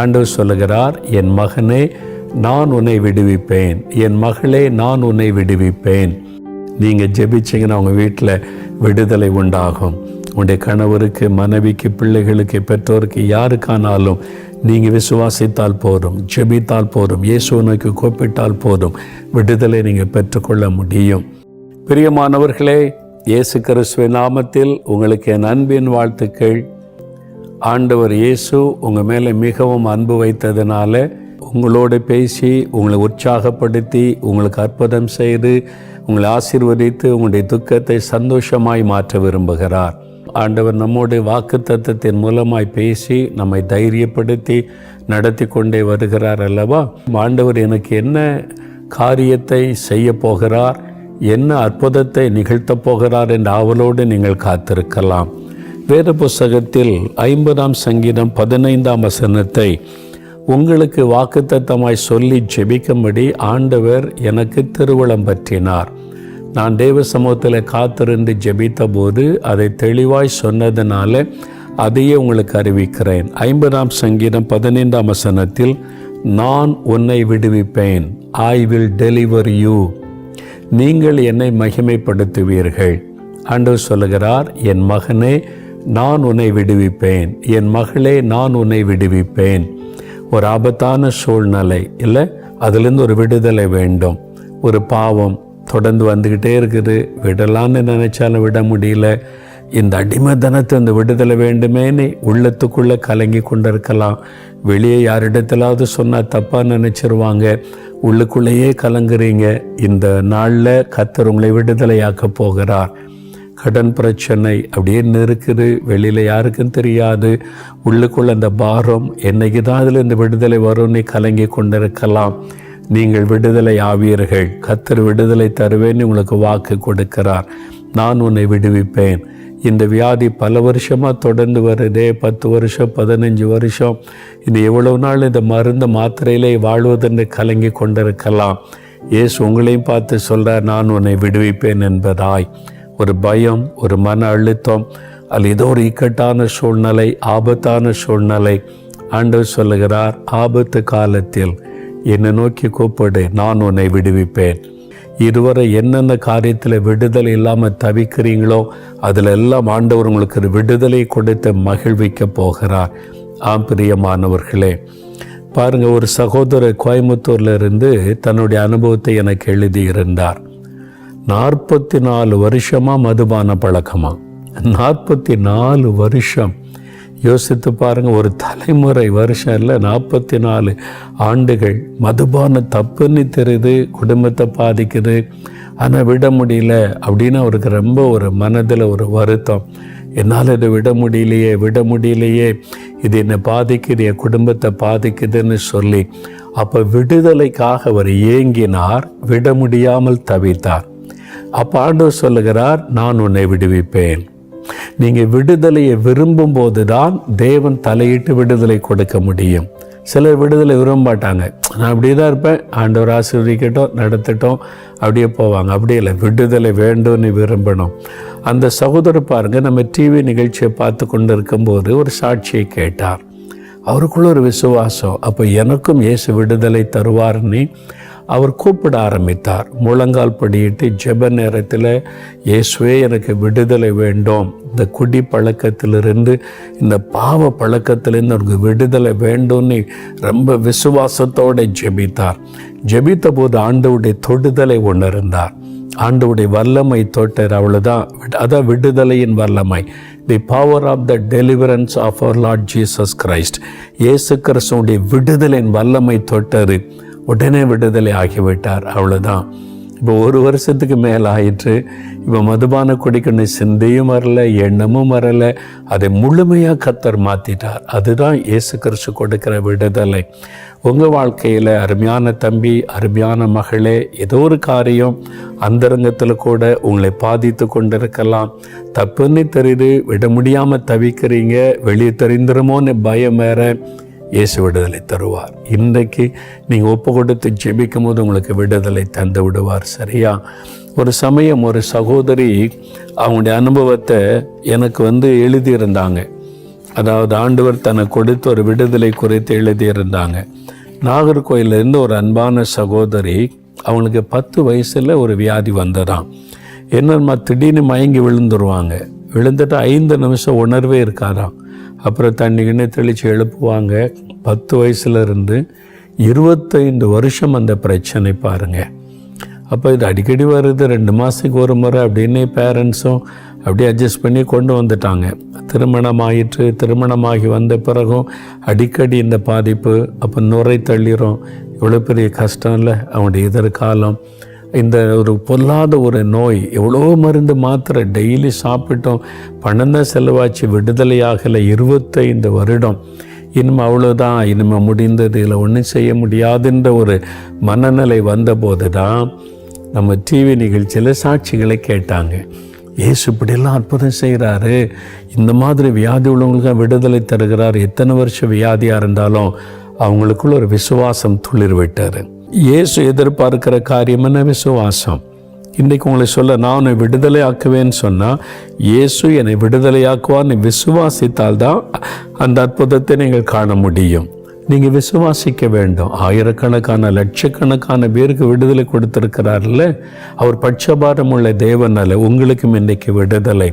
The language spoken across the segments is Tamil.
ஆண்டவர் சொல்லுகிறார் என் மகனே நான் உன்னை விடுவிப்பேன். என் மகளே நான் உன்னை விடுவிப்பேன். நீங்கள் ஜெபிச்சீங்கன்னா உங்கள் வீட்டில் விடுதலை உண்டாகும். உங்களுடைய கணவருக்கு மனைவிக்கு பிள்ளைகளுக்கு பெற்றோருக்கு யாருக்கானாலும் நீங்கள் விசுவாசித்தால் போதும் ஜெபித்தால் போதும் இயேசு நோக்கி கூப்பிட்டால் போதும் விடுதலை நீங்கள் பெற்றுக்கொள்ள முடியும். பிரியமானவர்களே இயேசு கிறிஸ்துவின் நாமத்தில் உங்களுக்கு என் அன்பின் வாழ்த்துக்கள். ஆண்டவர் இயேசு உங்கள் மேலே மிகவும் அன்பு வைத்ததுனால உங்களோடு பேசி உங்களை உற்சாகப்படுத்தி உங்களுக்கு அற்புதம் செய்து உங்களை ஆசீர்வதித்து உங்களுடைய துக்கத்தை சந்தோஷமாய் மாற்ற விரும்புகிறார். ஆண்டவர் நம்முடைய வாக்கு மூலமாய் பேசி நம்மை தைரியப்படுத்தி நடத்தி கொண்டே வருகிறார் அல்லவா? ஆண்டவர் எனக்கு என்ன காரியத்தை செய்ய போகிறார் என்ன அற்புதத்தை நிகழ்த்தப் போகிறார் என்ற ஆவலோடு நீங்கள் காத்திருக்கலாம். வேத புஸ்தகத்தில் ஐம்பதாம் சங்கீதம் பதினைந்தாம் வசனத்தை உங்களுக்கு வாக்குத்தத்தமாய் சொல்லி ஜெபிக்கும்படி ஆண்டவர் எனக்கு திருவளம் பற்றினார். நான் தேவ சமூகத்தில் காத்திருந்து ஜெபித்த போது அதை தெளிவாய் சொன்னதுனால அதையே உங்களுக்கு அறிவிக்கிறேன். ஐம்பதாம் சங்கீதம் பதினைந்தாம் வசனத்தில் நான் உன்னை விடுவிப்பேன். ஐ வில் டெலிவர் யூ நீங்கள் என்னை மகிமைப்படுத்துவீர்கள். ஆண்டவர் சொல்லுகிறார் என் மகனே நான் உன்னை விடுவிப்பேன். என் மகளே நான் உன்னை விடுவிப்பேன். ஒரு ஆபத்தான சூழ்நிலை இல்லை? அதுலேருந்து ஒரு விடுதலை வேண்டும். ஒரு பாவம் தொடர்ந்து வந்துக்கிட்டே இருக்குது. விடலான்னு நினைச்சாலும் விட முடியல. இந்த அடிமைத்தனத்தை இந்த விடுதலை வேண்டுமேன்னு உள்ளத்துக்குள்ளே கலங்கி கொண்டிருக்கலாம். வெளியே யாரிடத்திலாவது சொன்னால் தப்பாக நினச்சிருவாங்க. உள்ளுக்குள்ளேயே கலங்குறீங்க. இந்த நாளில் கத்தர் உங்களை விடுதலையாக்க போகிறார். கடன் பிரச்சனை அப்படியே நெருக்குது வெளியில் யாருக்கும் தெரியாது. உள்ளுக்குள்ள அந்த பாரம் என்னைக்கு தான் அதில் இந்த விடுதலை வரும்னு கலங்கி கொண்டிருக்கலாம். நீங்கள் விடுதலை ஆவீர்கள். கத்தர் விடுதலை தருவேன்னு உங்களுக்கு வாக்கு கொடுக்கிறார். நான் உன்னை விடுவிப்பேன். இந்த வியாதி பல வருஷமாக தொடர்ந்து வருதே. பத்து வருஷம் பதினஞ்சு வருஷம். இது எவ்வளவு நாள் இந்த மருந்து மாத்திரையிலே வாழ்வதென்று கலங்கி கொண்டிருக்கலாம். ஏசு உங்களையும் பார்த்து சொல்கிறார் நான் உன்னை விடுவிப்பேன் என்பதாய். ஒரு பயம் ஒரு மன அழுத்தம் அல்ல ஏதோ ஒரு இக்கட்டான சூழ்நிலை ஆபத்தான சூழ்நிலை. ஆண்டவர் சொல்லுகிறார் ஆபத்து காலத்தில் என்னை நோக்கி கூப்பிடு நான் உன்னை விடுவிப்பேன். இதுவரை என்னென்ன காரியத்தில் விடுதலை இல்லாமல் தவிக்கிறீங்களோ அதில் எல்லாம் ஆண்டவர் உங்களுக்கு ஒரு விடுதலை கொடுத்து மகிழ்விக்க போகிறார். ஆம் பிரியமானவர்களே பாருங்கள் ஒரு சகோதரர் கோயம்புத்தூர்ல இருந்து தன்னுடைய அனுபவத்தை எனக்கு எழுதியிருந்தார். நாற்பத்தி நாலு வருஷமாக மதுபான பழக்கமா? நாற்பத்தி நாலு வருஷம். யோசித்து பாருங்கள் ஒரு தலைமுறை வருஷம் இல்லை நாற்பத்தி நாலு ஆண்டுகள். மதுபான தப்புன்னு தெரியுது குடும்பத்தை பாதிக்குது. ஆனால் விட முடியல அப்படின்னு அவருக்கு ரொம்ப ஒரு மனதில் ஒரு வருத்தம். என்னால் இதை விட முடியலையே விட முடியலையே. இது என்னை பாதிக்குது என் குடும்பத்தை பாதிக்குதுன்னு சொல்லி அப்போ விடுதலைக்காக அவர் ஏங்கினார் விட முடியாமல் தவித்தார். அப்போ ஆண்டவர் சொல்லுகிறார் நான் உன்னை விடுவிப்பேன். நீங்கள் விடுதலையை விரும்பும் போது தான் தேவன் தலையிட்டு விடுதலை கொடுக்க முடியும். சிலர் விடுதலை விரும்ப மாட்டாங்க. நான் அப்படியே தான் இருப்பேன். ஆண்டவர் ஆசீர்வதிக்கட்டும் நடத்தட்டும். அப்படியே போவாங்க. அப்படியே இல்லை. விடுதலை வேண்டும்னு விரும்பணும். அந்த சகோதரர் பாருங்க நம்ம டிவி நிகழ்ச்சியை பார்த்து கொண்டு இருக்கும்போது ஒரு சாட்சியை கேட்டார். அவருக்குள்ள ஒரு விசுவாசம். அப்போ எனக்கும் இயேசு விடுதலை தருவார்னு அவர் கூப்பிட ஆரம்பித்தார். முழங்கால் படியிட்டு ஜெப நேரத்தில் இயேசுவே எனக்கு விடுதலை வேண்டும். இந்த குடி பழக்கத்திலிருந்து இந்த பாவ பழக்கத்திலிருந்து அவருக்கு விடுதலை வேண்டும்னு ரொம்ப விசுவாசத்தோடு ஜெபித்தார். ஜெபித்த போது ஆண்டவுடைய தொடுதலை உணர்ந்தார். ஆண்டவுடைய வல்லமை தோட்டர் அவ்வளோதான் அதான் விடுதலையின் வல்லமை. The power of the deliverance of our Lord Jesus Christ Yesu கிறிஸ்துடைய விடுதலின் வல்லமை தொட்டர். உடனே விடுதலை ஆகிவிட்டார். அவ்வளோதான் இப்போ ஒரு வருஷத்துக்கு மேலே ஆயிற்று இப்போ மதுபான குடிக்கணும் சிந்தையும் வரல எண்ணமும் வரல. அதை முழுமையாக கத்தர் மாற்றிட்டார் அதுதான் இயேசு கிறிஸ்து கொடுக்கிற விடுதலை. உங்கள் வாழ்க்கையில் அருமையான தம்பி அருமையான மகளே ஏதோ ஒரு காரியம் அந்தரங்கத்தில் கூட உங்களை பாதித்து கொண்டிருக்கலாம். தப்புன்னு தெரியுது விட முடியாமல் தவிக்கிறீங்க வெளியே தெரிந்துருமோன்னு பயம் வேற. இயேசு விடுதலை தருவார். இன்றைக்கு நீங்கள் ஒப்பு கொடுத்து ஜெபிக்கும் போது உங்களுக்கு விடுதலை தந்து விடுவார். சரியா? ஒரு சமயம் ஒரு சகோதரி அவங்களுடைய அனுபவத்தை எனக்கு வந்து எழுதியிருந்தாங்க. அதாவது ஆண்டவர் தனக்கு கொடுத்து ஒரு விடுதலை குறித்து எழுதியிருந்தாங்க. நாகர்கோயிலிருந்து ஒரு அன்பான சகோதரி அவங்களுக்கு பத்து வயசில் ஒரு வியாதி வந்ததாம். என்னம்மா திடீர்னு மயங்கி விழுந்துருவாங்க. விழுந்துட்டு ஐந்து நிமிஷம் உணர்வே இருக்காதாம். அப்புறம் தண்ணி கிண்ணி தெளித்து எழுப்புவாங்க. பத்து வயசுலேருந்து இருபத்தைந்து வருஷம் அந்த பிரச்சனை பாருங்கள் அப்போ இது அடிக்கடி வருது. ரெண்டு மாதத்துக்கு ஒரு முறை அப்படின்னு பேரண்ட்ஸும் அப்படியே அட்ஜஸ்ட் பண்ணி கொண்டு வந்துட்டாங்க. திருமணம் ஆயிற்று திருமணமாகி வந்த பிறகும் அடிக்கடி இந்த பாதிப்பு. அப்போ நுரை தள்ளிரும். இவ்வளோ பெரிய கஷ்டம் இல்லை. அவனுடைய எதிர்காலம். இந்த ஒரு பொல்லாத ஒரு நோய் எவ்வளோ மருந்து மாத்திரை டெய்லி சாப்பிட்டோம் பணம் தான் செலவாச்சு விடுதலையாகலை இருபத்தைந்து வருடம். இனிமே அவ்வளோதான் இனிமே முடிந்தது இல்லை ஒன்றும் செய்ய முடியாதுன்ற ஒரு மனநிலை வந்தபோது தான் நம்ம டிவி நிகழ்ச்சியில் சாட்சிகளை கேட்டாங்க. ஏசு இப்படிலாம் அற்புதம் செய்கிறாரு. இந்த மாதிரி வியாதி உள்ளவங்களுக்கு விடுதலை தருகிறார். எத்தனை வருஷம் வியாதியாக இருந்தாலும் அவங்களுக்குள்ள ஒரு விசுவாசம் துளிர் விட்டார் இயேசு எதிர்பார்க்கிற காரியம் என்ன? விசுவாசம். இன்றைக்கு உங்களை சொல்ல நான் உன்னை விடுதலை ஆக்குவேன்னு சொன்னால் இயேசு என்னை விடுதலையாக்குவான்னு விசுவாசித்தால் தான் அந்த அற்புதத்தை நீங்கள் காண முடியும். நீங்கள் விசுவாசிக்க வேண்டும். ஆயிரக்கணக்கான லட்சக்கணக்கான பேருக்கு விடுதலை கொடுத்துருக்கிறார்ல. அவர் பட்சபாரம் உள்ள தேவன் உங்களுக்கும் இன்றைக்கு விடுதலை.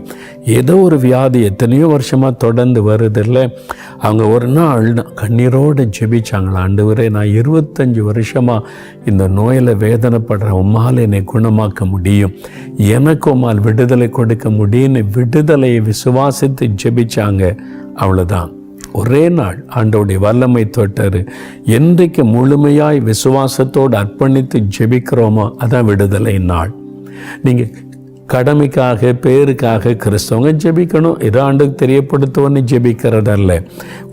ஏதோ ஒரு வியாதி எத்தனையோ வருஷமாக தொடர்ந்து வருதில்ல. அவங்க ஒரு நாள் கண்ணீரோடு ஜெபிச்சாங்களா? ஆண்டவரே நான் இருபத்தஞ்சி வருஷமாக இந்த நோயில் வேதனைப்படுற உம்மால் என்னை குணமாக்க முடியும். எனக்கு உம்மால் விடுதலை கொடுக்க முடியும்னு விடுதலையை விசுவாசித்து ஜெபிச்சாங்க. அவ்வளோதான் ஒரே நாள் ஆண்டோடைய வல்லமை தொட்டார். என்றைக்கு முழுமையாய் விசுவாசத்தோடு அர்ப்பணித்து ஜெபிக்கிறோமோ அதான் விடுதலை நாள். நீங்கள் கடமைக்காக பேருக்காக கிறிஸ்தவங்க ஜெபிக்கணும். ஏதோ ஆண்டுக்கு தெரியப்படுத்துவோன்னு ஜெபிக்கிறதல்ல.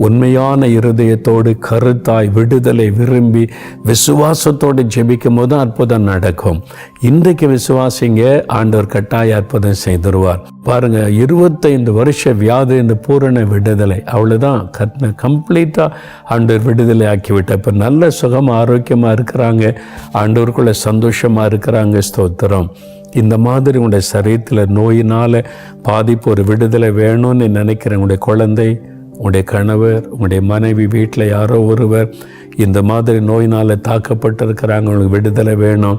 உண்மையான இருதயத்தோடு கருத்தாய் விடுதலை விரும்பி விசுவாசத்தோடு ஜெபிக்கும் போது அற்புதம் நடக்கும். இன்றைக்கு விசுவாசிங்க ஆண்டவர் கட்டாய அற்புதம் செய்திருவார். பாருங்க இருபத்தைந்து வருஷ வியாதி இந்த பூரண விடுதலை. அவ்வளோதான் கத்ன கம்ப்ளீட்டாக ஆண்டவர் விடுதலை ஆக்கிவிட்ட இப்போ நல்ல சுகம் ஆரோக்கியமாக இருக்கிறாங்க. ஆண்டவருக்குள்ள சந்தோஷமாக இருக்கிறாங்க. ஸ்தோத்திரம். இந்த மாதிரி உங்களுடைய சரீரத்தில் நோயினால் பாதிப்பு ஒரு விடுதலை வேணும்னு நினைக்கிற உங்களுடைய குழந்தை உங்களுடைய கணவர் உங்களுடைய மனைவி வீட்டில் யாரோ ஒருவர் இந்த மாதிரி நோயினால் தாக்கப்பட்டிருக்கிறாங்க உங்களுக்கு விடுதலை வேணும்.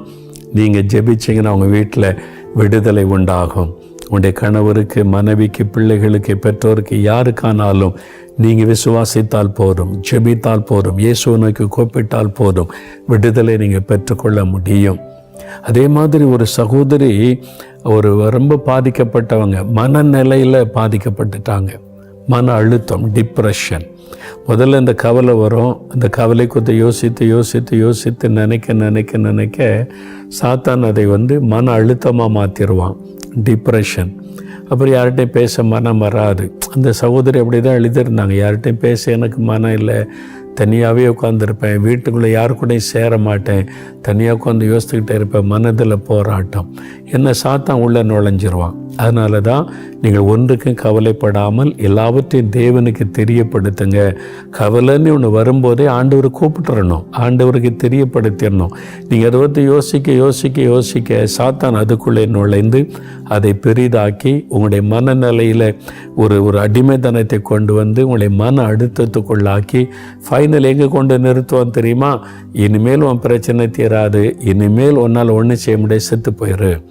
நீங்கள் ஜெபிச்சிங்கன்னா அவங்க வீட்டில் விடுதலை உண்டாகும். உங்களுடைய கணவருக்கு மனைவிக்கு பிள்ளைகளுக்கு பெற்றோருக்கு யாருக்கானாலும் நீங்கள் விசுவாசித்தால் போதும் ஜெபித்தால் போதும் இயேசு நோய்க்கு கூப்பிட்டால் போதும் விடுதலை நீங்கள் பெற்றுக்கொள்ள முடியும். அதே மாதிரி ஒரு சகோதரி ஒரு ரொம்ப பாதிக்கப்பட்டவங்க மனநிலையில் பாதிக்கப்பட்டுட்டாங்க. மன அழுத்தம் டிப்ரெஷன் முதல்ல இந்த கவலை வரும். அந்த கவலை குறித்து யோசித்து யோசித்து யோசித்து நினைக்க நினைக்க நினைக்க சாத்தான் அதை வந்து மன அழுத்தமாக மாற்றிடுவான் டிப்ரெஷன் அப்புறம் யார்கிட்டையும் பேச மனம் வராது. அந்த சகோதரி அப்படி தான் எழுதியிருந்தாங்க. யார்கிட்டையும் பேச எனக்கு மனம் இல்லை. தனியாகவே உட்காந்துருப்பேன் வீட்டுக்குள்ளே யாரு கூடயும் சேர மாட்டேன். தனியாக உட்காந்து யோசித்துக்கிட்டே இருப்பேன். மனதில் போராட்டம். என்ன சாத்தான் உள்ளே நுழைஞ்சிருவான். அதனால தான் நீங்கள் ஒன்றுக்கும் கவலைப்படாமல் எல்லாவற்றையும் தேவனுக்கு தெரியப்படுத்துங்க. கவலைன்னு ஒன்று வரும்போதே ஆண்டவர் கூப்பிட்டுறணும். ஆண்டவருக்கு தெரியப்படுத்திடணும். நீங்கள் அதை பற்றி யோசிக்க யோசிக்க யோசிக்க சாத்தான் அதுக்குள்ளே நுழைந்து அதை பெரிதாக்கி உங்களுடைய மனநிலையில் ஒரு ஒரு அடிமைத்தனத்தை கொண்டு வந்து உங்களுடைய மன அழுத்தத்துக்குள்ளாக்கி ஃபைனல் எங்கே கொண்டு நிறுத்துவான் தெரியுமா? இனிமேல் உன் பிரச்சனை தீராது. இனிமேல் உன்னால் ஒன்றும் செய்ய முடியாது. செத்து போயிரு.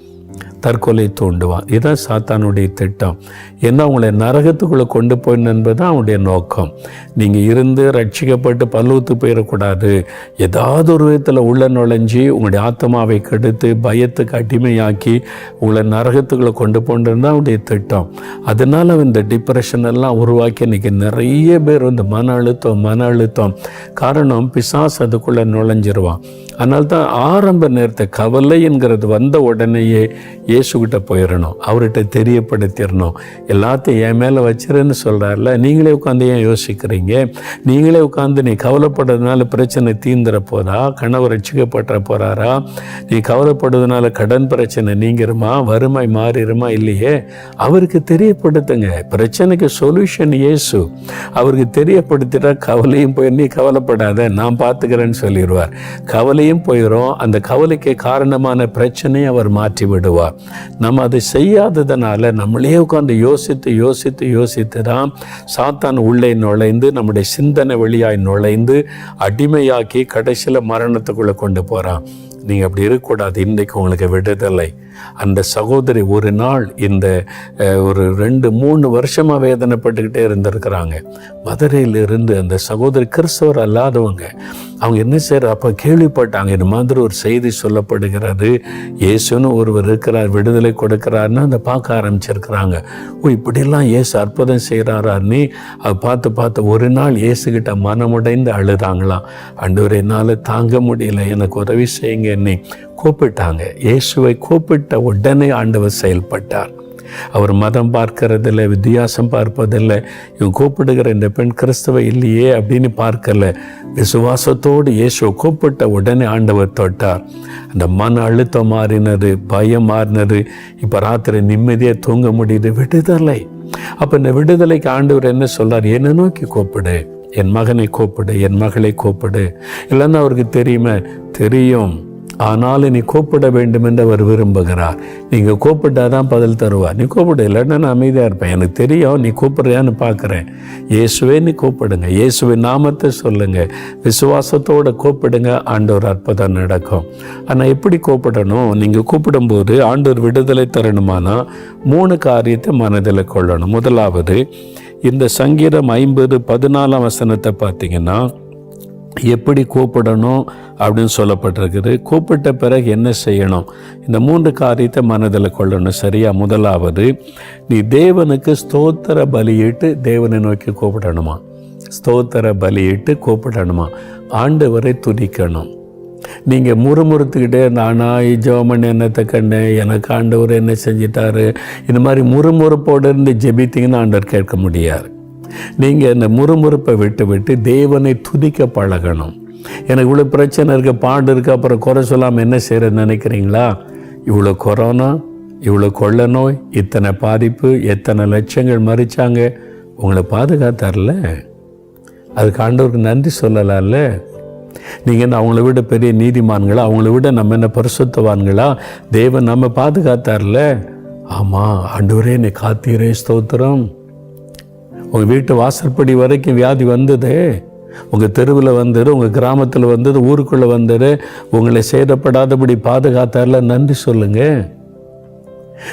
தற்கொலை தூண்டுவான். இதுதான் சாத்தானுடைய திட்டம். ஏன்னா அவங்களை நரகத்துக்குள்ளே கொண்டு போயின்னு என்பது அவனுடைய நோக்கம். நீங்கள் இருந்து ரட்சிக்கப்பட்டு பல்லூத்து போயிடக்கூடாது. ஏதாவது ஒரு விதத்தில் உள்ள நுழைஞ்சி உங்களுடைய ஆத்மாவை கெடுத்து பயத்துக்கு அடிமையாக்கி உங்களை நரகத்துக்குள்ளே கொண்டு போன்றது அவனுடைய திட்டம். அதனால் அவன் இந்த டிப்ரெஷன் எல்லாம் உருவாக்கி இன்றைக்கி நிறைய பேர் வந்து மன அழுத்தம் மன அழுத்தம். காரணம் பிசாஸ் அதுக்குள்ளே நுழைஞ்சிருவான். அதனால தான் ஆரம்ப நேரத்தை கவலை என்கிறது வந்த உடனேயே இயேசுகிட்ட போயிடணும் அவர்கிட்ட தெரியப்படுத்திடணும். எல்லாத்தையும் என் மேலே வச்சிருன்னு சொல்கிறார்ல நீங்களே உட்காந்து ஏன் யோசிக்கிறீங்க? நீங்களே உட்காந்து நீ கவலைப்படுறதுனால பிரச்சனை தீந்துட போதா கணவர் ரசிக்கப்பட்ட போகிறாரா நீ கவலைப்படுறதுனால கடன் பிரச்சனை நீங்கிருமா? வறுமை மாறிடுமா? இல்லையே. அவருக்கு தெரியப்படுத்துங்க. பிரச்சனைக்கு சொல்யூஷன் இயேசு. அவருக்கு தெரியப்படுத்திட்டா கவலையும் போய் நீ கவலைப்படாத நான் பார்த்துக்கிறேன்னு சொல்லிடுவார். கவலை கவலையும் போயிடும் அந்த கவலைக்கு காரணமான பிரச்சனையை அவர் மாற்றி விடுவார். நம்ம அதை செய்யாததுனால நம்மளே உட்காந்து யோசித்து யோசித்து யோசித்து தான் சாத்தான் உள்ளே நுழைந்து நம்முடைய சிந்தனை வழியாய் நுழைந்து அடிமையாக்கி கடைசியில் மரணத்துக்குள்ளே கொண்டு போகிறான் நீங்கள் அப்படி இருக்கக்கூடாது. இன்றைக்கு உங்களுக்கு விடுதலை. அந்த சகோதரி ஒரு நாள் இந்த ஒரு ரெண்டு மூணு வருஷமாக வேதனைப்பட்டுக்கிட்டே இருந்திருக்கிறாங்க. மதுரையிலிருந்து அந்த சகோதரி கிறிஸ்தவர் அல்லாதவங்க அவங்க என்ன செய்யற அப்போ கேள்விப்பட்டாங்க இந்த மாதிரி ஒரு செய்தி சொல்லப்படுகிறது. இயேசுன்னு ஒருவர் இருக்கிறார் விடுதலை கொடுக்கிறாருன்னு அதை பார்க்க ஆரம்பிச்சிருக்கிறாங்க. ஓ இப்படிலாம் இயேசு அற்புதம் செய்கிறாரான்னு அதை பார்த்து பார்த்து ஒரு நாள் இயேசுகிட்ட மனமுடைந்து அழுதாங்களாம். அண்டு ஒரு என்னால் தாங்க முடியல எனக்கு உதவி செய்யுங்க என்னை கூப்பிட்டாங்க. இயேசுவை கூப்பிட்ட உடனே ஆண்டவர் செயல்பட்டார். அவர் மதம் பார்க்கறதில்ல வித்தியாசம் பார்ப்பதில்லை. இவன் கூப்பிடுகிற இந்த பெண் கிறிஸ்தவ இல்லையே அப்படின்னு பார்க்கல. விசுவாசத்தோடு இயேசுவை கூப்பிட்ட உடனே ஆண்டவர் தொட்டார். அந்த மன அழுத்தம் மாறினது பயம் மாறினது. இப்போ ராத்திரி நிம்மதியாக தூங்க முடியுது விடுதலை. அப்போ இந்த விடுதலைக்கு ஆண்டவர் என்ன சொல்றார்? என்னை நோக்கி கூப்பிடு. என் மகனை கூப்பிடு என் மகளை கூப்பிடு. இல்லைன்னா அவருக்கு தெரியுமே? தெரியும். ஆனாலும் நீ கூப்பிட வேண்டும் என்று அவர் விரும்புகிறார். நீங்கள் கூப்பிட்டாதான் பதில் தருவார். நீ கூப்பிட இல்லைன்னா நான் அமைதியாக இருப்பேன். எனக்கு தெரியும் நீ கூப்பிட்றியான்னு பார்க்குறேன். இயேசுவே நீ கூப்பிடுங்க. இயேசுவின் நாமத்தை சொல்லுங்கள் விசுவாசத்தோடு கூப்பிடுங்க. ஆண்டவர் அற்புதம் நடக்கும். ஆனால் எப்படி கூப்பிடணும்? நீங்கள் கூப்பிடும்போது ஆண்டவர் விடுதலை தரணுமானா? மூணு காரியத்தை மனதில் கொள்ளணும். முதலாவது இந்த சங்கீதம் ஐம்பது பதினாலாம் வசனத்தை பார்த்தீங்கன்னா எப்படி கூப்பிடணும் அப்படின்னு சொல்லப்பட்டிருக்குது. கூப்பிட்ட பிறகு என்ன செய்யணும்? இந்த மூன்று காரியத்தை மனதில் கொள்ளணும். சரியா? முதலாவது நீ தேவனுக்கு ஸ்தோத்திர பலியிட்டு தேவனை நோக்கி கூப்பிடணுமா? ஸ்தோத்திர பலியிட்டு கூப்பிடணுமா? ஆண்டவரை துதிக்கணும். நீங்கள் முறுமுறுத்துக்கிட்டே நானா ஜோமன் என்னத்தை கண்டேன்? எனக்கு ஆண்டவர் என்ன செஞ்சிட்டாரு? இந்த மாதிரி முறுமுறுப்போடு இருந்து ஜெபித்தீங்கன்னு ஆண்டவர் கேட்க முடியாது. நீங்கள் இந்த முறுமுறுப்பை விட்டு விட்டு தேவனை துதிக்க பழகணும். எனக்கு இவ்வளோ பிரச்சனை இருக்க பாடு இருக்குது அப்புறம் குறை சொல்லாமல் என்ன செய்யறதுன்னு நினைக்கிறீங்களா? இவ்வளோ கொரோனா இவ்வளோ கொள்ள நோய் இத்தனை பாதிப்பு எத்தனை லட்சங்கள் மறிச்சாங்க. உங்களை பாதுகாத்தார்ல? அதுக்கு ஆண்டவருக்கு நன்றி சொல்லலாம்ல? நீங்கள் என்ன அவங்கள விட பெரிய நீதிமான்களா? அவங்கள விட நம்ம என்ன பரிசுத்தவான்களா? தேவன் நம்ம பாதுகாத்தார்ல? ஆமாம் ஆண்டவரே நீ காத்தீரே ஸ்தோத்திரம். உங்கள் வீட்டு வாசற்படி வரைக்கும் வியாதி வந்தது. உங்கள் தெருவில் வந்தது உங்கள் கிராமத்தில் வந்தது ஊருக்குள்ளே வந்தது. உங்களை சேதப்படாதபடி பாதுகாத்தார்ல நன்றி சொல்லுங்கள்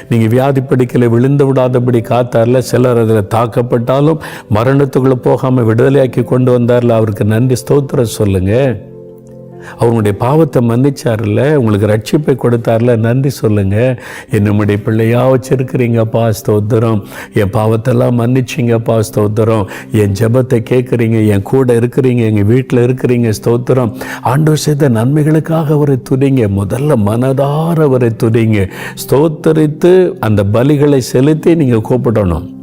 நீங்கள் வியாதி படிக்கலை விழுந்து விடாதபடி காத்தார்ல சிலர் அதில் தாக்கப்பட்டாலும் மரணத்துக்குள்ளே போகாமல் விடுதலையாக்கி கொண்டு வந்தார்ல. அவருக்கு நன்றி ஸ்தோத்திரம் சொல்லுங்கள் அவங்களுடைய பாவத்தை மன்னிச்சார்ல உங்களுக்கு ரட்சிப்பை கொடுத்தார்ல நன்றி சொல்லுங்க. என்னுடைய பிள்ளையா வச்சிருக்கிறீங்கப்பா ஸ்தோத்திரம். என் பாவத்தெல்லாம் மன்னிச்சிங்கப்பா ஸ்தோத்திரம். என் ஜெபத்தை கேட்குறீங்க என் கூட இருக்கிறீங்க எங்கள் வீட்டில் இருக்கிறீங்க ஸ்தோத்திரம். ஆண்டோர் செய்த நன்மைகளுக்காக அவரை துடிங்க முதல்ல மனதார அவரை துடிங்க ஸ்தோத்தரித்து அந்த பலிகளை செலுத்தி நீங்கள் கூப்பிடணும்.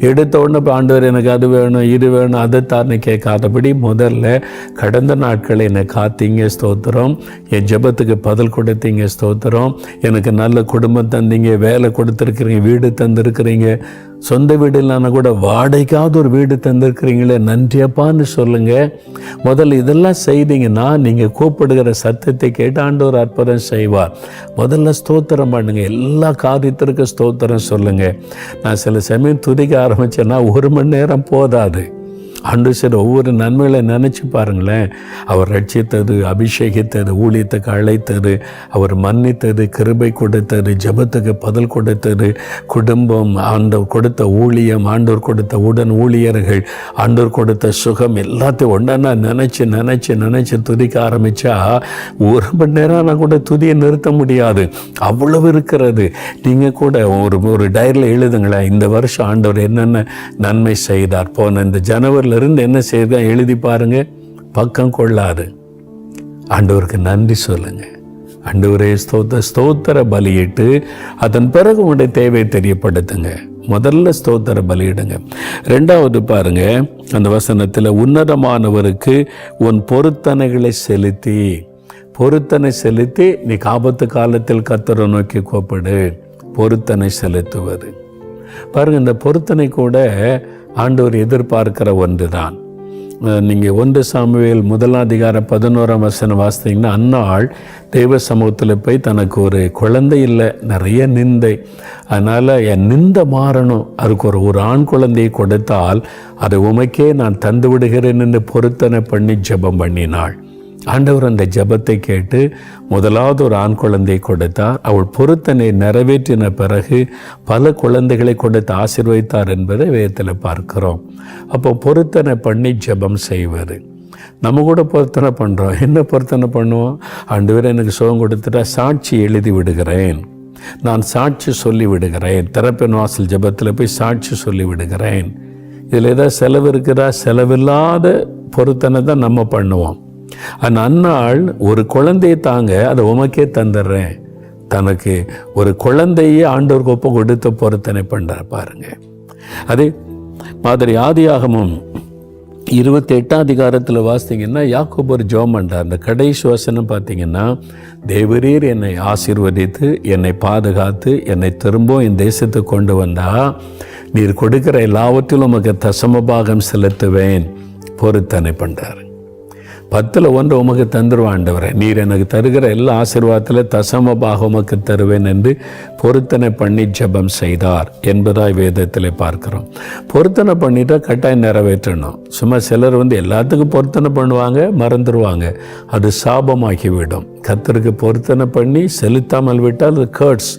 எடுத்த உடனே இப்போ ஆண்டவர் எனக்கு அது வேணும் இது வேணும் அதை தான்னு கேட்காதபடி முதல்ல கடந்த நாட்களை என்னை காத்தீங்க ஸ்தோத்திரம். என் ஜெபத்துக்கு பதில் கொடுத்தீங்க ஸ்தோத்திரம். எனக்கு நல்ல குடும்பம் தந்தீங்க வேலை கொடுத்துருக்குறீங்க வீடு தந்திருக்கிறீங்க. சொந்த வீடு இல்லைனா கூட வாடகைக்காவது ஒரு வீடு தந்திருக்கிறீங்களே நன்றியப்பான்னு சொல்லுங்க. முதல்ல இதெல்லாம் செய்தீங்கன்னா நீங்கள் கூப்பிடுகிற சத்தத்தை கேட்டாண்டு ஒரு அற்புதம் செய்வார். முதல்ல ஸ்தோத்திரம் பண்ணுங்க. எல்லா காரியத்திற்கும் ஸ்தோத்திரம் சொல்லுங்க. நான் சில சமயம் துதிக்க ஆரம்பித்தேன்னா ஒரு மணி நேரம் போதாது. ஆண்டு சார் ஒவ்வொரு நன்மைகளை நினச்சி பாருங்களேன். அவர் ரட்சித்தது அபிஷேகித்தது ஊழியத்துக்கு அழைத்தது அவர் மன்னித்தது கிருபை கொடுத்தது ஜெபத்துக்கு பதில் கொடுத்தது குடும்பம் ஆண்டவர் கொடுத்த ஊழியம் ஆண்டோர் கொடுத்த உடன் ஊழியர்கள் ஆண்டோர் கொடுத்த சுகம் எல்லாத்தையும் ஒன்றா நினச்சி நினச்சி நினச்சி துதிக்க ஆரம்பித்தா ஒரு மணி நேரம் நான் கூட துதியை நிறுத்த முடியாது. அவ்வளவு இருக்கிறது. நீங்கள் கூட ஒரு ஒரு டைரியில் எழுதுங்களேன் இந்த வருஷம் ஆண்டவர் என்னென்ன நன்மை செய்தார். போன இந்த ஜனவரி இருந்து என்ன செய்தா எழுதி பாருங்க. பக்கம் கொள்ளாது. ஆண்டவருக்கு நன்றி சொல்லுங்க. ஆண்டவரே ஸ்தோத்த ஸ்தோத்திர பலியிட்டு அதன் பிறகு உங்களுடைய தேவை தெரியப்படுத்துங்க. முதல்ல ஸ்தோத்திர பலியிடுங்க ரெண்டாவது பாருங்க. அந்த வசனத்தில் உன்னதமானவருக்கு உன் பொருத்தனைகளை செலுத்தி. பொருத்தனை செலுத்தி நீ காபத்து காலத்தில் கத்தரை நோக்கி கூப்பிடு. பொருத்தனை செலுத்துவது. பாருங்க இந்த பொருத்தனை கூட ஆண்டவர் எதிர்பார்க்கிற ஒன்று தான் நீங்கள் ஒன்று சாமுவேல் முதலாதிகார பதினோராம் வசனம் வாசித்தீங்கன்னா அன்னாள் தெய்வ சமூகத்தில் போய் தனக்கு ஒரு குழந்தை இல்லை நிறைய நிந்தை. அதனால் என் நிந்த மாறணும். அதுக்கு ஒரு ஒரு ஆண் குழந்தையை கொடுத்தால் அதை உமைக்கே நான் தந்து விடுகிறேன் என்று பொருத்தனை பண்ணி ஜெபம் பண்ணினாள். ஆண்டவர் அந்த ஜெபத்தை கேட்டு முதலாவது ஒரு ஆண் குழந்தையை கொடுத்தார். அவள் பொருத்தனை நிறைவேற்றின பிறகு பல குழந்தைகளை கொடுத்து ஆசிர்வதித்தார் என்பதை வேதத்தில் பார்க்கிறோம். அப்போ பொருத்தனை பண்ணி ஜெபம் செய்வது. நம்ம கூட பொருத்தனை பண்ணுறோம் என்ன பொருத்தனை பண்ணுவோம்? ஆண்டவர் எனக்கு சுகம் கொடுத்துட்டா சாட்சி எழுதி விடுகிறேன். நான் சாட்சி சொல்லி விடுகிறேன். திறப்பின் வாசல் ஜெபத்தில் போய் சாட்சி சொல்லி விடுகிறேன். இதில் ஏதாவது செலவு இருக்கிறா செலவில்லாத பொருத்தனை தான் நம்ம பண்ணுவோம். அந்த அன்னாள் ஒரு குழந்தையை தாங்க அதை உமக்கே தந்துடுறேன். தனக்கு ஒரு குழந்தையே ஆண்டோருக்கு ஒப்பு கொடுத்து பொருத்தனை பண்ணுற பாருங்க. அதே மாதிரி ஆதியாகமும் இருபத்தி எட்டாம் அதிகாரத்தில் வாசித்தீங்கன்னா யாக்கோப் ஒரு ஜோம் பண்ணுறார் அந்த கடைசி வசனம் பார்த்தீங்கன்னா தேவரீர் என்னை ஆசீர்வதித்து என்னை பாதுகாத்து என்னை திரும்பவும் என் தேசத்துக்கு கொண்டு வந்தால் நீர் கொடுக்கிற எல்லாவற்றிலும் உமக்கு தசமபாகம் செலுத்துவேன். பொருத்தனை பண்ணுறாரு பத்தில் ஒன்று உமக்கு தந்துருவாண்டவரே நீர் எனக்கு தருகிற எல்லா ஆசீர்வாதத்தில் தசமபாக உமக்கு தருவேன் என்று பொருத்தனை பண்ணி ஜெபம் செய்தார் என்பதாய் வேதத்தில் பார்க்கிறோம். பொருத்தனை பண்ணிட்டா கட்டாயம் நிறைவேற்றணும். சும்மா சிலர் வந்து எல்லாத்துக்கும் பொருத்தனை பண்ணுவாங்க மறந்துடுவாங்க அது சாபமாகிவிடும். கத்தருக்கு பொருத்தனை பண்ணி செலுத்தாமல் விட்டால் அது கேர்ட்ஸ்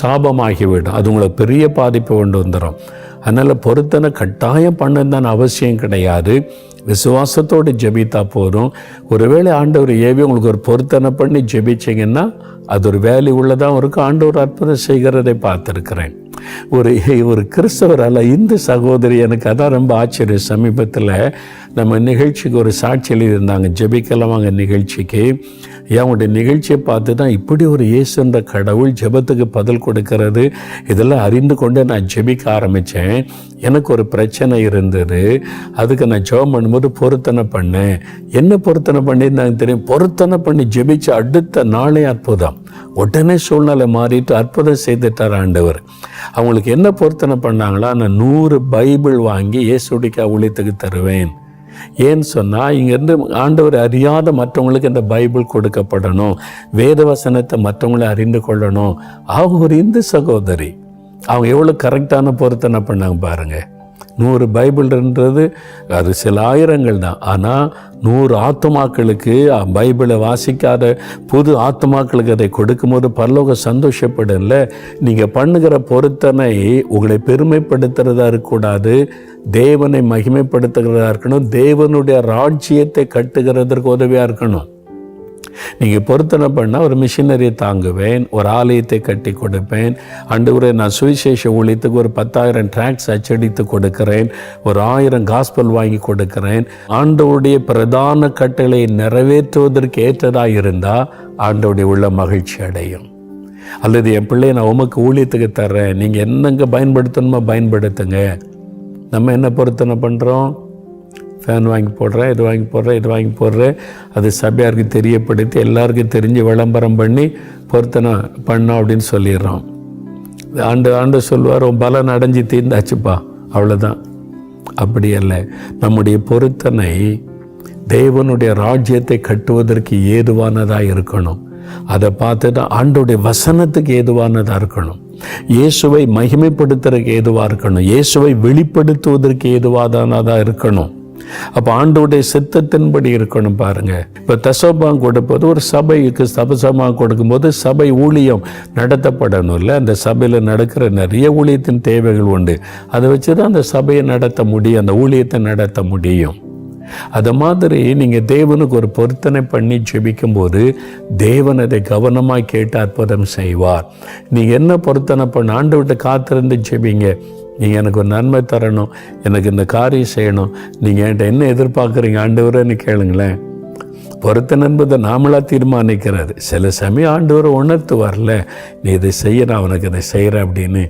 சாபமாகிவிடும். அது உங்களுக்கு பெரிய பாதிப்பை கொண்டு வந்துடும் அதனால் பொருத்தனை கட்டாயம் பண்ணதான் அவசியம் கிடையாது. விசுவாசத்தோடு ஜெபித்தா போதும். ஒருவேளை ஆண்டவர் ஏவி உங்களுக்கு ஒரு பொருத்தனை பண்ணி ஜெபிச்சிங்கன்னா அது ஒரு வேல்யூ உள்ளதாக இருக்கும் ஆண்டவர் அற்புதம் செய்கிறதை பார்த்துருக்குறேன். ஒரு ஒரு கிறிஸ்தவர் அல்ல இந்து சகோதரி எனக்கு அதான் ரொம்ப ஆச்சரியம். சமீபத்தில் நம்ம நிகழ்ச்சிக்கு ஒரு சாட்சி எழுதியிருந்தாங்க. ஜெபிக்கலாம் வாங்க நிகழ்ச்சிக்கு. ஏன் உங்களுடைய நிகழ்ச்சியை பார்த்து தான் இப்படி ஒரு இயேசுன்ற கடவுள் ஜெபத்துக்கு பதில் கொடுக்கறது? இதெல்லாம் அறிந்து கொண்டு நான் ஜெபிக்க ஆரம்பித்தேன் எனக்கு ஒரு பிரச்சனை இருந்தது. அதுக்கு நான் ஜெபம் பண்ணும்போது பொருத்தனை பண்ணேன். என்ன பொருத்தனை பண்ணியிருந்தாங்க தெரியும்? பொருத்தனை பண்ணி ஜெபிச்ச அடுத்த நாளே அற்புதம். உடனே சூழ்நிலை மாறிட்டு அற்புதம் செய்துட்டார் ஆண்டவர். அவங்களுக்கு என்ன பொருத்தனை பண்ணாங்களா நான் நூறு பைபிள் வாங்கி இயேசுடிக்கா ஊழியத்துக்கு தருவேன். ஏன்னு சொன்னால் இங்கேருந்து ஆண்டவர் அறியாத மற்றவங்களுக்கு இந்த பைபிள் கொடுக்கப்படணும். வேத வசனத்தை மற்றவங்களை அறிந்து கொள்ளணும். அவங்க ஒரு இந்து சகோதரி அவங்க எவ்வளோ கரெக்டான பொருத்தனை பண்ணாங்க பாருங்கள் நூறு பைபிள்ன்றது அது சில ஆயிரங்கள் தான். ஆனால் நூறு ஆத்துமாக்களுக்கு பைபிளை வாசிக்காத புது ஆத்துமாக்களுக்கு அதை கொடுக்கும்போது பரலோக சந்தோஷப்படல நீங்கள் பண்ணுகிற பொருத்தனை உங்களை பெருமைப்படுத்துகிறதா இருக்கக்கூடாது. தேவனை மகிமைப்படுத்துகிறதா இருக்கணும். தேவனுடைய ராஜ்யத்தை கட்டுகிறதற்கு உதவியாக இருக்கணும். நீங்கள் பொருத்தனை பண்ணால் ஒரு மிஷினரியை தாங்குவேன் ஒரு ஆலயத்தை கட்டி கொடுப்பேன். அண்டு ஒரு நான் சுவிசேஷ ஊழியத்துக்கு ஒரு பத்தாயிரம் ட்ராக்ஸ் அச்சடித்து கொடுக்கிறேன் ஒரு ஆயிரம் காஸ்பல் வாங்கி கொடுக்கிறேன். ஆண்டவுடைய பிரதான கட்டளை நிறைவேற்றுவதற்கு ஏற்றதாக இருந்தால் ஆண்டவுடைய உள்ள மகிழ்ச்சி அடையும். அல்லது என் பிள்ளையை நான் உமக்கு ஊழியத்துக்கு தர்றேன். நீங்கள் என்னங்க பயன்படுத்தணுமோ பயன்படுத்துங்க. நம்ம என்ன பொருத்தனை பண்ணுறோம் ஃபேன் வாங்கி போடுறேன் இது வாங்கி போடுறேன் இது வாங்கி போடுறேன். அது சபையாருக்கு தெரியப்படுத்தி எல்லாருக்கும் தெரிஞ்சு விளம்பரம் பண்ணி பொருத்தனை பண்ணோம் அப்படின்னு சொல்லிடுறோம். ஆண்டு ஆண்டு சொல்லுவார் உன் பலன் அடைஞ்சு தீர்ந்தாச்சுப்பா. அவ்வளோதான் அப்படி அல்ல. நம்முடைய பொருத்தனை தேவனுடைய ராஜ்யத்தை கட்டுவதற்கு ஏதுவானதாக இருக்கணும். அதை பார்த்து தான் ஆண்டோடைய வசனத்துக்கு ஏதுவானதாக இருக்கணும். இயேசுவை மகிமைப்படுத்துறதுக்கு ஏதுவாக இருக்கணும். இயேசுவை வெளிப்படுத்துவதற்கு ஏதுவாதானதாக இருக்கணும். அப்போ ஆண்டோடைய சித்தத்தின்படி இருக்கணும் பாருங்க. இப்போ தசோபாங் கொடுப்பது ஒரு சபைக்கு தபசமாக கொடுக்கும்போது சபை ஊழியம் நடத்தப்படணும் இல்லை? அந்த சபையில் நடக்கிற நிறைய ஊழியத்தின் தேவைகள் உண்டு. அதை வச்சு தான் அந்த சபையை நடத்த முடியும் அந்த ஊழியத்தை நடத்த முடியும். அது மாதிரி நீங்கள் தேவனுக்கு ஒரு பொருத்தனை பண்ணி ஜெபிக்கும்போது தேவன் அதை கவனமாக கேட்டு அற்புதம் செய்வார். நீங்கள் என்ன பொருத்தனை பண்ண ஆண்டு விட்டு காத்திருந்து ஜெபிங்க. நீங்கள் எனக்கு ஒரு நன்மை தரணும் எனக்கு இந்த காரியம் செய்யணும். நீங்கள் என்கிட்ட என்ன எதிர்பார்க்குறீங்க ஆண்டவரேன்னு கேளுங்களேன். பொருத்தன் என்பதை நாமளாக தீர்மானிக்கிறாரு சில சமயம் ஆண்டவர் உணர்த்து வரல நீ இதை செய்ய நான் உனக்கு இதை செய்கிற அப்படின்னு.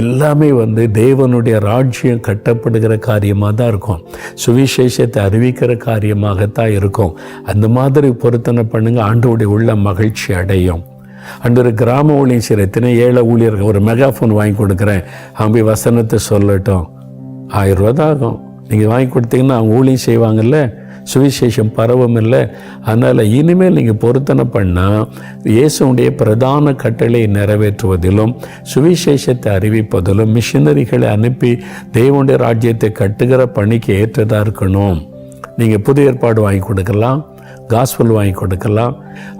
எல்லாமே வந்து தேவனுடைய ராஜ்யம் கட்டப்படுகிற காரியமாக தான் இருக்கும். சுவிசேஷத்தை அறிவிக்கிற காரியமாகத்தான் இருக்கும். அந்த மாதிரி பொருத்தனை பண்ணுங்க ஆண்டோடைய உள்ள மகிழ்ச்சி அடையும். அன்று ஒரு கிராம ஊழியம் செய்கிற எத்தனை ஏழை ஊழியர்கள் ஒரு மெகாஃபோன் வாங்கி கொடுக்குறேன். அவன் போய் வசனத்தை சொல்லட்டும். ஆயிரம் ரூபா தான் ஆகும். நீங்கள் வாங்கி கொடுத்தீங்கன்னா அவங்க ஊழியம் செய்வாங்கல்ல? சுவிசேஷம் பரவும் இல்லை. அதனால் இனிமேல் நீங்கள் பொருத்தனை பண்ணால் இயேசுடைய பிரதான கட்டளை நிறைவேற்றுவதிலும் சுவிசேஷத்தை அறிவிப்பதிலும் மிஷினரிகளை அனுப்பி தேவனுடைய ராஜ்யத்தை கட்டுகிற பணிக்கு ஏற்றதாக இருக்கணும். நீங்கள் புது ஏற்பாடு வாங்கி கொடுக்கலாம். காஸ்பல் வாங்கி கொடுக்கலாம்.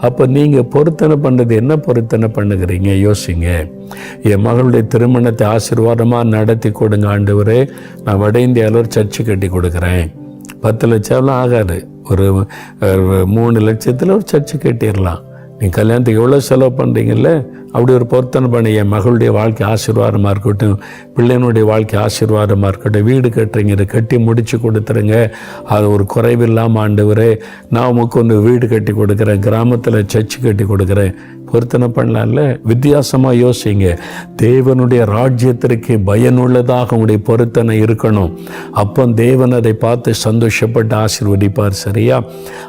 அப்போ நீங்கள் பொருத்தனை பண்ணுறது என்ன பொருத்தனை பண்ணுகிறீங்க? யோசிங்க. என் மகளுடைய திருமணத்தை ஆசீர்வாதமாக நடத்தி கொடுங்க ஆண்டவரே. நான் வட இந்தியாவில் ஒரு சர்ச்சு கட்டி கொடுக்குறேன். பத்து லட்சம்லாம் ஆகாது. ஒரு ஒரு மூணு லட்சத்தில் ஒரு சர்ச்சு கட்டிடலாம். நீங்கள் கல்யாணத்துக்கு எவ்வளோ செலவு பண்ணுறீங்கல்ல அப்படி ஒரு பொருத்தனை பண்ணி என் மகளுடைய வாழ்க்கை ஆசீர்வாதமாக இருக்கட்டும் பிள்ளைனுடைய வாழ்க்கை ஆசீர்வாதமாக இருக்கட்டும் வீடு கட்டுறீங்க இதை கட்டி முடித்து கொடுத்துருங்க. அது ஒரு குறைவில்லாமல் ஆண்டவரே நான் உமக்கு ஒன்று வீடு கட்டி கொடுக்குறேன் கிராமத்தில் சர்ச்சு கட்டி கொடுக்குறேன். பொருத்தனை பண்ணலாம்ல? வித்தியாசமாக யோசிங்க. தேவனுடைய ராஜ்யத்திற்கு பயனுள்ளதாக உங்களுடைய பொருத்தனை இருக்கணும். அப்போ தேவன் அதை பார்த்து சந்தோஷப்பட்டு ஆசீர்வதிப்பார் சரியா?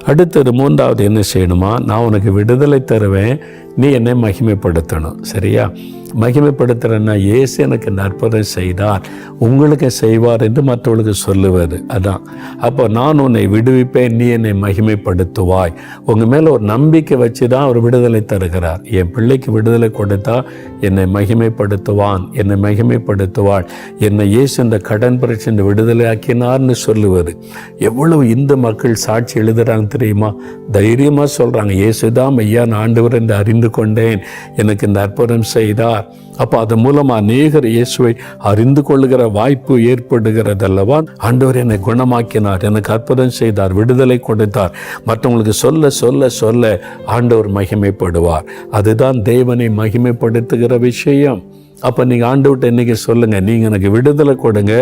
அடுத்தது மூன்றாவது என்ன செய்யணுமா? நான் உனக்கு விடுதலை தருவேன். நீ என்னை மகிமைப்படுத்தணும் சரியா? மகிமைப்படுத்துகிறேன்னா இயேசு எனக்கு நற்புதம் செய்தார். உங்களுக்கு செய்வார் என்று மற்றவர்களுக்கு சொல்லுவது அதான். அப்போ நான் உன்னை விடுவிப்பேன் நீ என்னை மகிமைப்படுத்துவாய். உங்கள் மேலே ஒரு நம்பிக்கை வச்சு தான் அவர் விடுதலை தருகிறார். என் பிள்ளைக்கு விடுதலை கொடுத்தா என்னை மகிமைப்படுத்துவான் என்னை மகிமைப்படுத்துவாள். என்னை இயேசு இந்த கடன் பிரச்சனை விடுதலை ஆக்கினார்னு சொல்லுவது. எவ்வளவு இந்த மக்கள் சாட்சி எழுதுறாங்க தெரியுமா? தைரியமாக சொல்கிறாங்க இயேசுதான் ஐயா நான் ஆண்டவர் என்று அறிந்து கொண்டேன் எனக்கு இந்த அற்புதம் செய்தார். அப்போ அதன் மூலமாக அநேகர் இயேசுவை அறிந்து கொள்ளுகிற வாய்ப்பு ஏற்படுகிறதல்லவா? ஆண்டவர் என்னை குணமாக்கினார் எனக்கு அற்புதம் செய்தார் விடுதலை கொடுத்தார். மற்றவங்களுக்கு சொல்ல சொல்ல சொல்ல ஆண்டவர் மகிமைப்படுவார். அதுதான் தேவனை மகிமைப்படுத்துகிற விஷயம். அப்போ நீங்கள் ஆண்டவர்கிட்ட இன்றைக்கி சொல்லுங்கள் நீங்கள் எனக்கு விடுதலை கொடுங்க.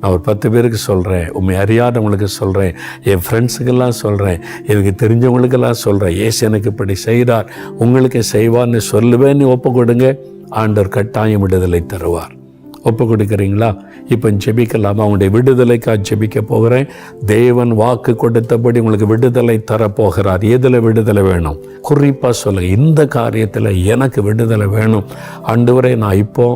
நான் ஒரு பத்து பேருக்கு சொல்கிறேன் உண்மை அறியாதவங்களுக்கு சொல்கிறேன் என் ஃப்ரெண்ட்ஸுக்கெல்லாம் சொல்கிறேன் எனக்கு தெரிஞ்சவங்களுக்கெல்லாம் சொல்கிறேன் ஏசு எனக்கு இப்படி செய்கிறார் உங்களுக்கு செய்வார்னு சொல்லுவேன்னு ஒப்பு கொடுங்க ஆண்டவர் கட்டாயம் விடுதலை தருவார். ஒப்பு கொடுக்குறீங்களா இப்போ ஜெபிக்கலாமா. அவங்களுடைய விடுதலைக்காக ஜெபிக்க போகிறேன். தேவன் வாக்கு கொடுத்தபடி உங்களுக்கு விடுதலை தரப்போகிறார். எதில் விடுதலை வேணும்? குறிப்பாக சொல்லுங்கள் இந்த காரியத்தில் எனக்கு விடுதலை வேணும். ஆண்டவரே நான் இப்போ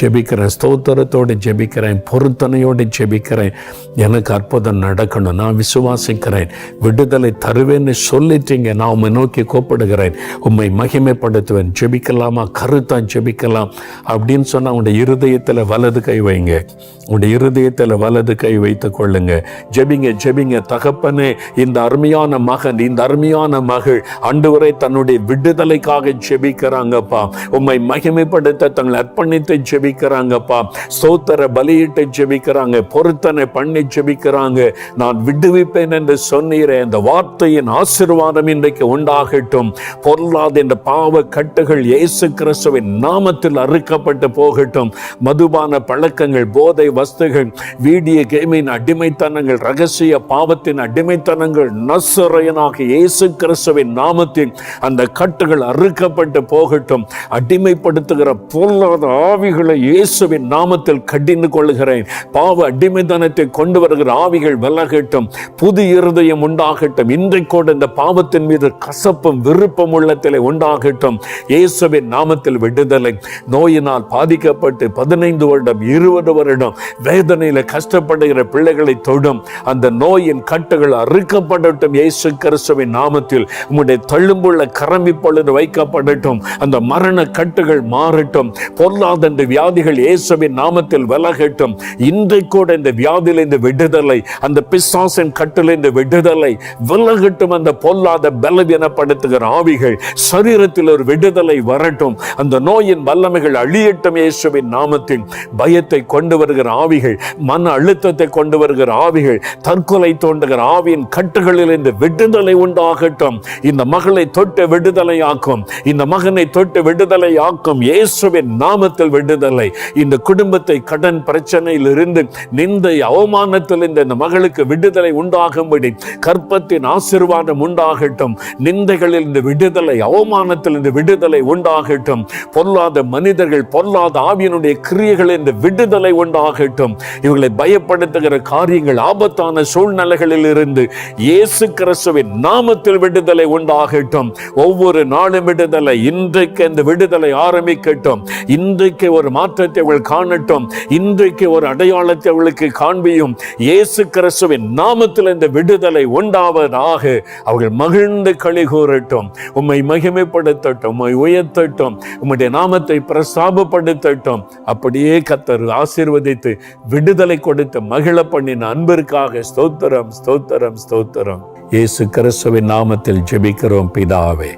ஜெபிக்கிறேன். ஸ்தோத்திரத்தோடு ஜெபிக்கிறேன். பொருத்தனையோடு ஜெபிக்கிறேன். எனக்கு அற்புதம் நடக்கணும். நான் விசுவாசிக்கிறேன். விடுதலை தருவேன்னு சொல்லிட்டீங்க நான் உண்மை நோக்கி கூப்பிடுகிறேன். உண்மை மகிமைப்படுத்துவேன். ஜெபிக்கலாமா? கருத்தான் ஜெபிக்கலாம். அப்படின்னு சொன்னால் உங்களுடைய இருதயத்தில் வலது கை வைங்க. உங்களுடைய இருதயத்தில் வலது கை வைத்து கொள்ளுங்க. ஜெபிங்க ஜெபிங்க. தகப்பனே இந்த அருமையான மகன் இந்த அருமையான மகள் அன்றுவரை தன்னுடைய விடுதலைக்காக ஜெபிக்கிறாங்கப்பா. உம்மை மகிமைப்படுத்த தங்களை அர்ப்பணித்து ஜெபிக்கிறாங்கப்பா. ஸ்தோத்திர பலியிட்டு ஜெபிக்கிறாங்க. பொருத்தனை பண்ணி ஜெபிக்கிறாங்க. நான் விடுவிப்பேன் என்று சொன்னீரே. அந்த வார்த்தையின் ஆசிர்வாதம் இன்றைக்கு உண்டாகட்டும். பொருளாத இந்த பாவ கட்டுகள் இயேசு கிறிஸ்துவின் நாமத்தில் அறுக்கப்பட்டு போகட்டும். மதுபான பழக்கங்கள் போதை வஸ்துகள் வீடியோ கேமின் அடிமைத்தனங்கள் ரகசிய பாவத்தின் அடிமைத்தனங்கள் நசுரையனாக இயேசு கிறிஸ்துவின் நாமத்தில் அந்த கட்டுகள் அறுக்கப்பட்டு போகட்டும். அடிமைப்படுத்துகிற பொருளாத ஆவிகளை இயேசுவின் நாமத்தில் கடிந்து கொள்கிறேன் பாவ அடிமைதனத்தை கொண்டு வருகிற ஆவிகள் விலகட்டும் புது இருதயம் உண்டாகட்டும் இன்றைக்கோடு இந்த பாவத்தின் மீது கசப்பும் விருப்பம் உள்ளத்திலே உண்டாகட்டும். இயேசுவின் நாமத்தில் விடுதலை. நோயினால் பாதிக்கப்பட்டு பதினைந்து வருடம் இருபது வருடம் வேதனையில கஷ்டப்படுகிற பிள்ளைகளை தொடும். அந்த நோயின் கட்டுகள் அறுக்கப்படட்டும் இயேசு கிறிஸ்துவின் நாமத்தில். உங்களுடைய தள்ளும்புள்ள கரம்பி பொழுது வைக்கப்படட்டும். அந்த மரண கட்டுகள் மாறட்டும். பொருளாத இந்த வியாதிகள் இயேசுவின் நாமத்தில் விலகட்டும். இன்றைக்கூட இந்த வியாதியில் இந்த விடுதலை அந்த பிசாசின் கட்டில் இந்த விடுதலை விலகட்டும். அந்த பொல்லாத பலவீனப்படுத்துகிற ஆவிகள் சரீரத்தில் ஒரு விடுதலை வரட்டும். அந்த நோயின் வல்லமைகள் அழியட்டும் இயேசுவின் நாமத்தில். பயத்தை கொண்டு வருகிற ஆவிகள் மன அழுத்தத்தை கொண்டு வருகிற ஆவிகள் தற்கொலை தோண்டுகிற ஆவியின் கட்டுகளில் இந்த விடுதலை உண்டாகட்டும். இந்த மகளை தொட்டு விடுதலை ஆக்கும் இந்த மகனை தொட்டு விடுதலை ஆக்கும் இயேசுவின் நாமத்தில் விடுதலை. இந்த குடும்பத்தை கடன் பிரச்சனையிலிருந்து நிந்தை அவமானத்தில் இந்த இந்த மகளுக்கு விடுதலை உண்டாகும்படி கற்பத்தின் ஆசீர்வாதம் உண்டாகட்டும். நிந்தைகளில் இந்த விடுதலை அவமானத்தில் இந்த விடுதலை உண்டாகட்டும். பொல்லாத மனிதர்கள் பொல்லாத ஆவியனுடைய கிரியைகள் இந்த விடுதலை உண்டாகட்டும். இவர்களை பயப்படுத்துகிற காரியங்கள் ஆபத்தான சூழ்நிலைகளில் இருந்து இயேசு கிறிஸ்துவின் நாமத்தில் விடுதலை உண்டாகட்டும். ஒவ்வொரு நாளும் விடுதலை இன்றைக்கு இந்த விடுதலை ஆரம்பிக்கட்டும். இன்றைக்கு ஒரு மாற்றத்தை அவள் காணட்டும். இன்றைக்கு ஒரு அடையாளத்தை அவளுக்கு காண்பியும். இயேசு கிறிஸ்துவின் நாமத்தில் இந்த விடுதலை உண்டாவதாக அவர்கள் மகிழ்ந்து களி கூறட்டும். உம்மை மகிமைப்படுத்தட்டும் உம்மை உயர்த்தட்டும் உம்முடைய நாமத்தை பிரஸ்தாபப்படுத்தட்டும். அப்படியே கத்தர் ஆசீர்வதித்து விடுதலை கொடுத்து மகிழ பண்ணின அன்பிற்காக ஸ்தோத்திரம் ஸ்தோத்திரம் ஸ்தோத்திரம். இயேசு கிறிஸ்துவின் நாமத்தில் ஜெபிக்கிறோம் பிதாவே.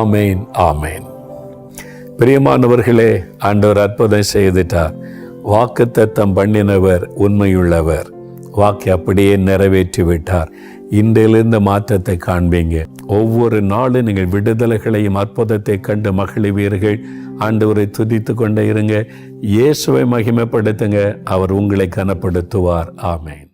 ஆமேன் ஆமேன். பிரியமானவர்களே ஆண்டவர் அற்புதம் செய்துட்டார். வாக்கு தத்தம் பண்ணினவர் உண்மையுள்ளவர். வாக்கை அப்படியே நிறைவேற்றி விட்டார் இன்றிலிருந்து மாற்றத்தை காண்பீங்க. ஒவ்வொரு நாளும் நீங்கள் விடுதலைகளையும் அற்புதத்தை கண்டு மகிழ்வீர்கள். ஆண்டவரை துதித்து கொண்டே இருங்க. இயேசுவை மகிமைப்படுத்துங்க. அவர் உங்களை கனப்படுத்துவார். ஆமேன்.